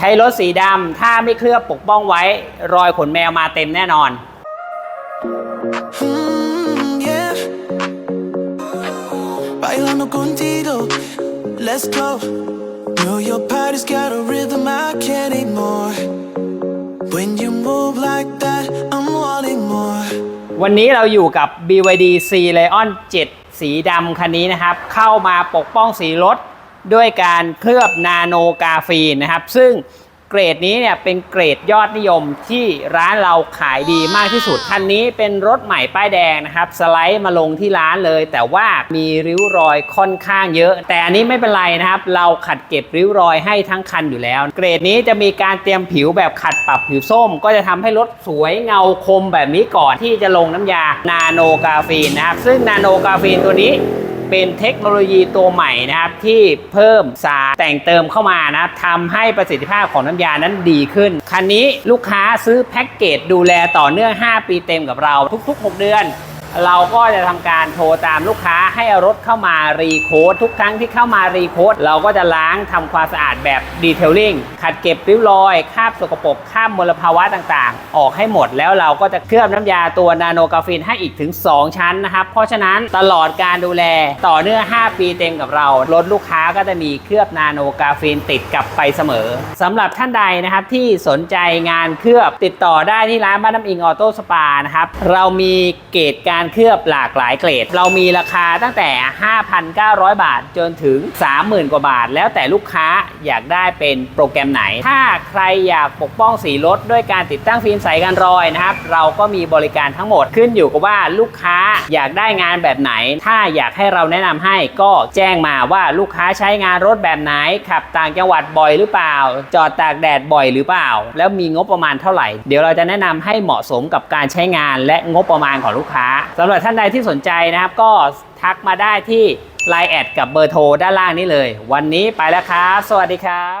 ใช้รถสีดำถ้าไม่เคลือบปกป้องไว้ รอยขนแมวมาเต็มแน่นอน Mm, yeah. Bailando contigo, let's go. Know your body's got a rhythm I can't ignore. When you move like that, I'm wanting more. วันนี้เราอยู่กับ BYD C Lion 7 สีดำคันนี้นะครับ เข้ามาปกป้องสีรถ ด้วยการเคลือบนาโนกาฟีนนะครับ ซึ่งเกรดนี้เนี่ยเป็นเกรดยอดนิยมที่ร้านเราขายดีมากที่สุด คันนี้เป็นรถใหม่ป้ายแดงนะครับ สไลด์มาลงที่ร้านเลย แต่ว่ามีริ้วรอยค่อนข้างเยอะ แต่อันนี้ไม่เป็นไรนะครับ เราขัดเก็บริ้วรอยให้ทั้งคันอยู่แล้ว เกรดนี้จะมีการเตรียมผิวแบบขัดปรับผิวส้ม ก็จะทำให้รถสวยเงาคมแบบนี้ก่อนที่จะลงน้ำยานาโนกาฟีนนะครับซึ่งนาโนกาฟีนตัวนี้ เป็นเทคโนโลยีตัวใหม่นะครับที่เพิ่มสารแต่งเติมเข้ามานะครับทำให้ประสิทธิภาพของน้ำยานั้นดีขึ้น คันนี้ลูกค้าซื้อแพ็กเกจดูแลต่อเนื่อง 5 ปีเต็มกับเราทุก ๆ 6 เดือน เราก็จะทำการโทรตามลูกค้าให้เอารถเข้ามารีโคดทุกครั้งที่เข้ามารีโคดเราก็จะล้างทำความสะอาดแบบดีเทลลิ่งขัดเก็บริ้วรอยคราบสกปรกคราบมลภาวะต่างๆ ออกให้หมดแล้วเราก็จะเคลือบน้ำยาตัวนาโนกาฟีนให้อีกถึง 2 ชั้นนะครับ เพราะฉะนั้นตลอดการดูแลต่อเนื่อง5 ปีเต็มกับเรา รถลูกค้าก็จะมีเคลือบนาโนกาฟีนติดกลับไปเสมอสำหรับท่านใดนะครับที่สนใจงานเคลือบติดต่อได้ที่ร้านบ้านน้ำอิงออโต้สปานะครับเรามีเกรดการเคลือบหลากหลายเกรด เรามีราคาตั้งแต่ 5,900 บาทจนถึง 30,000 กว่าบาท แล้วแต่ลูกค้าอยากได้เป็นโปรแกรมไหน ถ้าใครอยากปกป้องสีรถด้วยการติดตั้งฟิล์มใสกันรอยนะครับ เราก็มีบริการทั้งหมดขึ้นอยู่กับว่าลูกค้าอยากได้งานแบบไหน ถ้าอยากให้เราแนะนำให้ก็แจ้งมาว่าลูกค้าใช้งานรถแบบไหนขับต่างจังหวัดบ่อยหรือเปล่า จอดตากแดดบ่อยหรือเปล่า แล้วมีงบประมาณเท่าไหร่ เดี๋ยวเราจะแนะนำให้เหมาะสมกับการใช้งานและงบประมาณของลูกค้า สำหรับท่านใดที่สนใจนะครับ ก็ทักมาได้ที่ไลน์แอดกับเบอร์โทรด้านล่างนี้เลย วันนี้ไปแล้วครับ สวัสดีครับ